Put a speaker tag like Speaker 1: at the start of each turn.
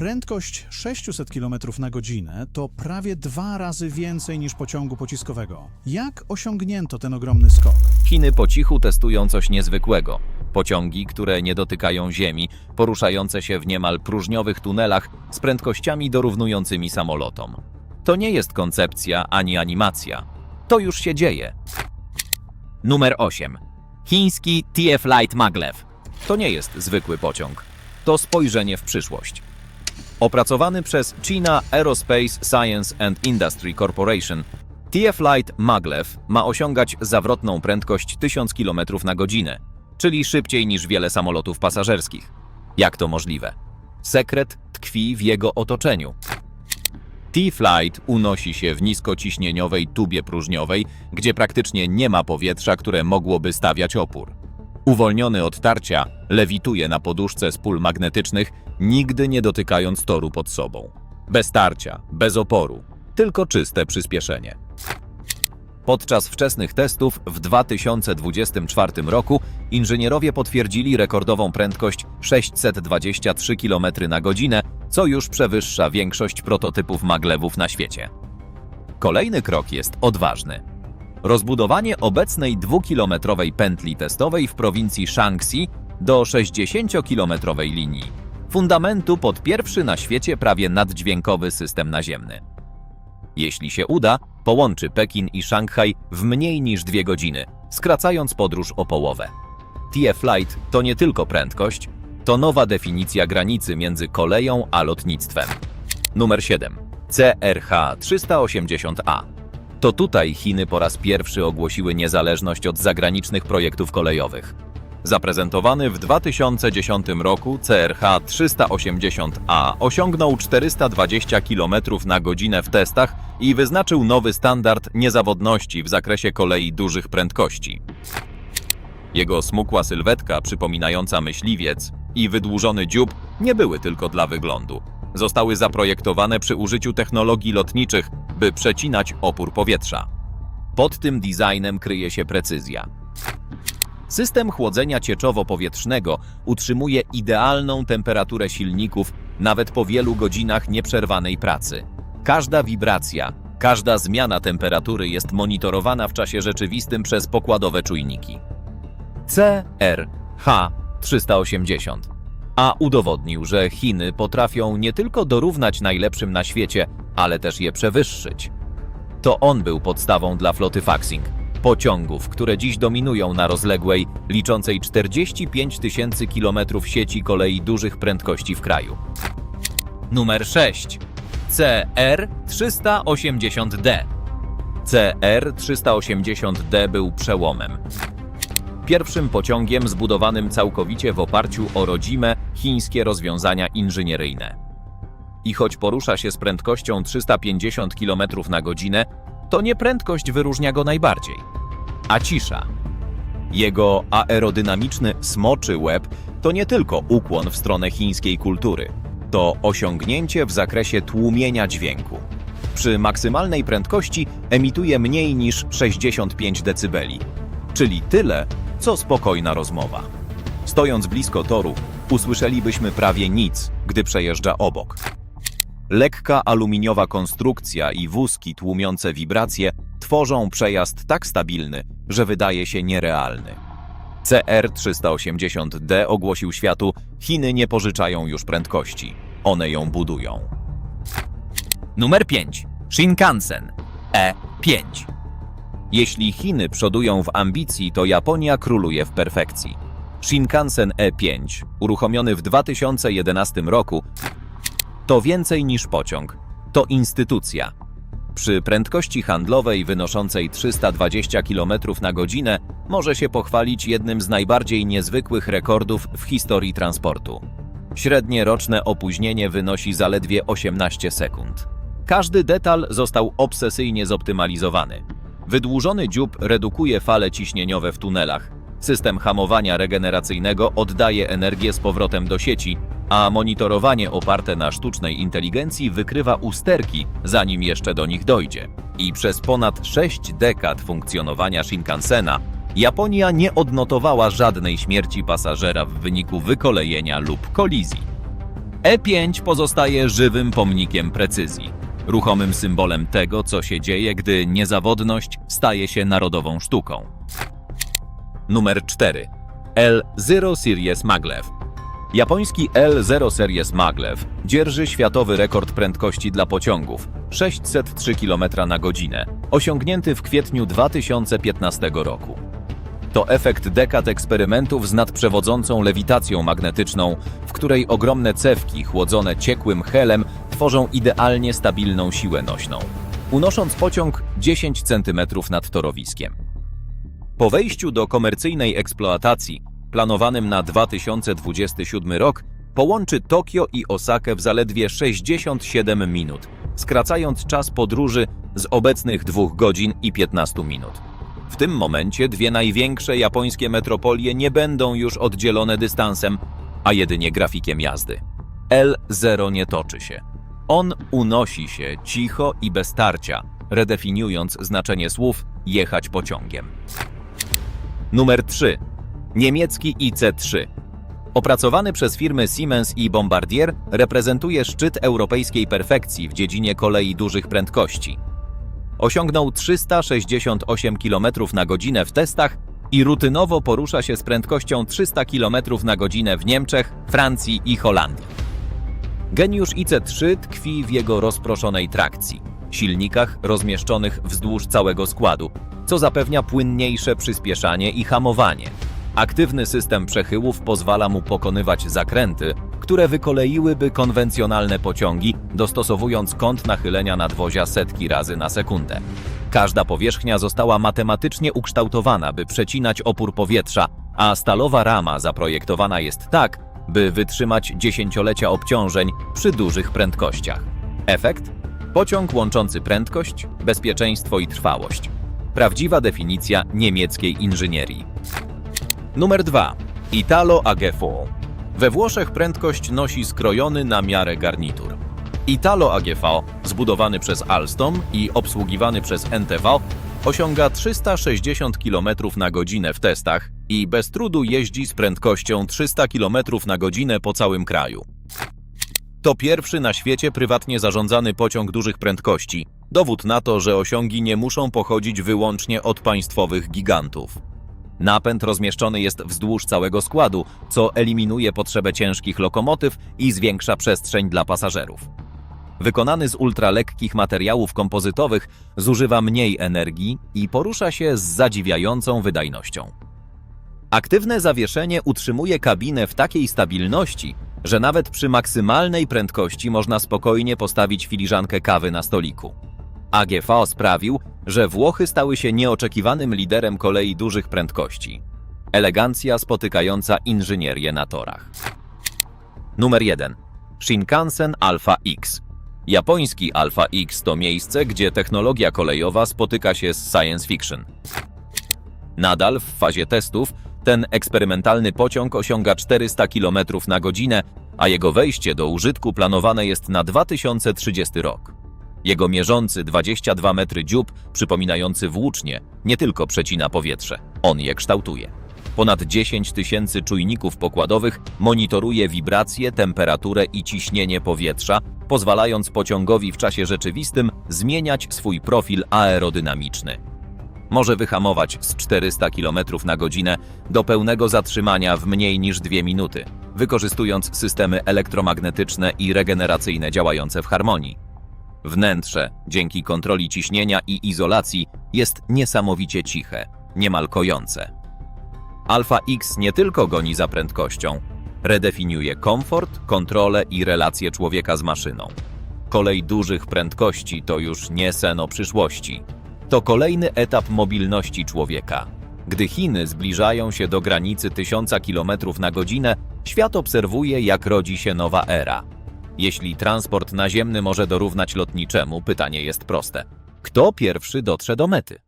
Speaker 1: Prędkość 600 km na godzinę to prawie dwa razy więcej niż pociągu pociskowego. Jak osiągnięto ten ogromny skok?
Speaker 2: Chiny po cichu testują coś niezwykłego. Pociągi, które nie dotykają ziemi, poruszające się w niemal próżniowych tunelach z prędkościami dorównującymi samolotom. To nie jest koncepcja ani animacja. To już się dzieje. Numer 8. Chiński TF Light Maglev. To nie jest zwykły pociąg. To spojrzenie w przyszłość. Opracowany przez China Aerospace Science and Industry Corporation, TF Light Maglev ma osiągać zawrotną prędkość 1000 km na godzinę, czyli szybciej niż wiele samolotów pasażerskich. Jak to możliwe? Sekret tkwi w jego otoczeniu. T-Flight unosi się w niskociśnieniowej tubie próżniowej, gdzie praktycznie nie ma powietrza, które mogłoby stawiać opór. Uwolniony od tarcia, lewituje na poduszce z pól magnetycznych, nigdy nie dotykając toru pod sobą. Bez tarcia, bez oporu, tylko czyste przyspieszenie. Podczas wczesnych testów w 2024 roku inżynierowie potwierdzili rekordową prędkość 623 km na godzinę, co już przewyższa większość prototypów maglewów na świecie. Kolejny krok jest odważny. Rozbudowanie obecnej dwukilometrowej pętli testowej w prowincji Shaanxi do 60-kilometrowej linii. Fundamentu pod pierwszy na świecie prawie naddźwiękowy system naziemny. Jeśli się uda, połączy Pekin i Szanghaj w mniej niż dwie godziny, skracając podróż o połowę. TF Flight to nie tylko prędkość, to nowa definicja granicy między koleją a lotnictwem. Numer 7. CRH 380A. To tutaj Chiny po raz pierwszy ogłosiły niezależność od zagranicznych projektów kolejowych. Zaprezentowany w 2010 roku CRH 380A osiągnął 420 km na godzinę w testach i wyznaczył nowy standard niezawodności w zakresie kolei dużych prędkości. Jego smukła sylwetka przypominająca myśliwiec i wydłużony dziób nie były tylko dla wyglądu. Zostały zaprojektowane przy użyciu technologii lotniczych, by przecinać opór powietrza. Pod tym designem kryje się precyzja. System chłodzenia cieczowo-powietrznego utrzymuje idealną temperaturę silników nawet po wielu godzinach nieprzerwanej pracy. Każda wibracja, każda zmiana temperatury jest monitorowana w czasie rzeczywistym przez pokładowe czujniki. CRH 380 a udowodnił, że Chiny potrafią nie tylko dorównać najlepszym na świecie, ale też je przewyższyć. To on był podstawą dla floty Faxing, pociągów, które dziś dominują na rozległej, liczącej 45 tysięcy kilometrów sieci kolei dużych prędkości w kraju. Numer 6. CR-380D CR-380D był przełomem. Pierwszym pociągiem zbudowanym całkowicie w oparciu o rodzime, chińskie rozwiązania inżynieryjne. I choć porusza się z prędkością 350 km na godzinę, to nie prędkość wyróżnia go najbardziej, a cisza. Jego aerodynamiczny smoczy łeb to nie tylko ukłon w stronę chińskiej kultury, to osiągnięcie w zakresie tłumienia dźwięku. Przy maksymalnej prędkości emituje mniej niż 65 dB, czyli tyle, co spokojna rozmowa. Stojąc blisko toru, usłyszelibyśmy prawie nic, gdy przejeżdża obok. Lekka aluminiowa konstrukcja i wózki tłumiące wibracje tworzą przejazd tak stabilny, że wydaje się nierealny. CR-380D ogłosił światu, Chiny nie pożyczają już prędkości, one ją budują. Numer 5. Shinkansen E5. Jeśli Chiny przodują w ambicji, to Japonia króluje w perfekcji. Shinkansen E5, uruchomiony w 2011 roku, to więcej niż pociąg, to instytucja. Przy prędkości handlowej wynoszącej 320 km na godzinę może się pochwalić jednym z najbardziej niezwykłych rekordów w historii transportu. Średnie roczne opóźnienie wynosi zaledwie 18 sekund. Każdy detal został obsesyjnie zoptymalizowany. Wydłużony dziób redukuje fale ciśnieniowe w tunelach. System hamowania regeneracyjnego oddaje energię z powrotem do sieci, a monitorowanie oparte na sztucznej inteligencji wykrywa usterki, zanim jeszcze do nich dojdzie. I przez ponad 6 dekad funkcjonowania Shinkansena Japonia nie odnotowała żadnej śmierci pasażera w wyniku wykolejenia lub kolizji. E5 pozostaje żywym pomnikiem precyzji, ruchomym symbolem tego, co się dzieje, gdy niezawodność staje się narodową sztuką. Numer 4. L0 Series Maglev. Japoński L0 Series Maglev dzierży światowy rekord prędkości dla pociągów 603 km na godzinę, osiągnięty w kwietniu 2015 roku. To efekt dekad eksperymentów z nadprzewodzącą lewitacją magnetyczną, w której ogromne cewki chłodzone ciekłym helem tworzą idealnie stabilną siłę nośną, unosząc pociąg 10 cm nad torowiskiem. Po wejściu do komercyjnej eksploatacji, planowanym na 2027 rok, połączy Tokio i Osakę w zaledwie 67 minut, skracając czas podróży z obecnych 2 godzin i 15 minut. W tym momencie dwie największe japońskie metropolie nie będą już oddzielone dystansem, a jedynie grafikiem jazdy. L0 nie toczy się. On unosi się cicho i bez tarcia, redefiniując znaczenie słów jechać pociągiem. Numer 3. Niemiecki IC3. Opracowany przez firmy Siemens i Bombardier, reprezentuje szczyt europejskiej perfekcji w dziedzinie kolei dużych prędkości. Osiągnął 368 km na godzinę w testach i rutynowo porusza się z prędkością 300 km na godzinę w Niemczech, Francji i Holandii. Geniusz IC3 tkwi w jego rozproszonej trakcji, silnikach rozmieszczonych wzdłuż całego składu, co zapewnia płynniejsze przyspieszanie i hamowanie. Aktywny system przechyłów pozwala mu pokonywać zakręty, które wykoleiłyby konwencjonalne pociągi, dostosowując kąt nachylenia nadwozia setki razy na sekundę. Każda powierzchnia została matematycznie ukształtowana, by przecinać opór powietrza, a stalowa rama zaprojektowana jest tak, by wytrzymać dziesięciolecia obciążeń przy dużych prędkościach. Efekt? Pociąg łączący prędkość, bezpieczeństwo i trwałość. Prawdziwa definicja niemieckiej inżynierii. Numer 2. Italo AGV. We Włoszech prędkość nosi skrojony na miarę garnitur. Italo AGV, zbudowany przez Alstom i obsługiwany przez NTV, osiąga 360 km na godzinę w testach i bez trudu jeździ z prędkością 300 km na godzinę po całym kraju. To pierwszy na świecie prywatnie zarządzany pociąg dużych prędkości. Dowód na to, że osiągi nie muszą pochodzić wyłącznie od państwowych gigantów. Napęd rozmieszczony jest wzdłuż całego składu, co eliminuje potrzebę ciężkich lokomotyw i zwiększa przestrzeń dla pasażerów. Wykonany z ultralekkich materiałów kompozytowych, zużywa mniej energii i porusza się z zadziwiającą wydajnością. Aktywne zawieszenie utrzymuje kabinę w takiej stabilności, że nawet przy maksymalnej prędkości można spokojnie postawić filiżankę kawy na stoliku. AGV sprawił, że Włochy stały się nieoczekiwanym liderem kolei dużych prędkości. Elegancja spotykająca inżynierię na torach. Numer 1. Shinkansen Alpha X. Japoński Alpha X to miejsce, gdzie technologia kolejowa spotyka się z science fiction. Nadal w fazie testów ten eksperymentalny pociąg osiąga 400 km na godzinę, a jego wejście do użytku planowane jest na 2030 rok. Jego mierzący 22 metry dziób, przypominający włócznie, nie tylko przecina powietrze, on je kształtuje. Ponad 10 tysięcy czujników pokładowych monitoruje wibrację, temperaturę i ciśnienie powietrza, pozwalając pociągowi w czasie rzeczywistym zmieniać swój profil aerodynamiczny. Może wyhamować z 400 km na godzinę do pełnego zatrzymania w mniej niż 2 minuty, wykorzystując systemy elektromagnetyczne i regeneracyjne działające w harmonii. Wnętrze, dzięki kontroli ciśnienia i izolacji, jest niesamowicie ciche, niemal kojące. Alfa X nie tylko goni za prędkością, redefiniuje komfort, kontrolę i relacje człowieka z maszyną. Kolej dużych prędkości to już nie sen o przyszłości. To kolejny etap mobilności człowieka. Gdy Chiny zbliżają się do granicy 1000 km na godzinę, świat obserwuje, jak rodzi się nowa era. Jeśli transport naziemny może dorównać lotniczemu, pytanie jest proste: kto pierwszy dotrze do mety?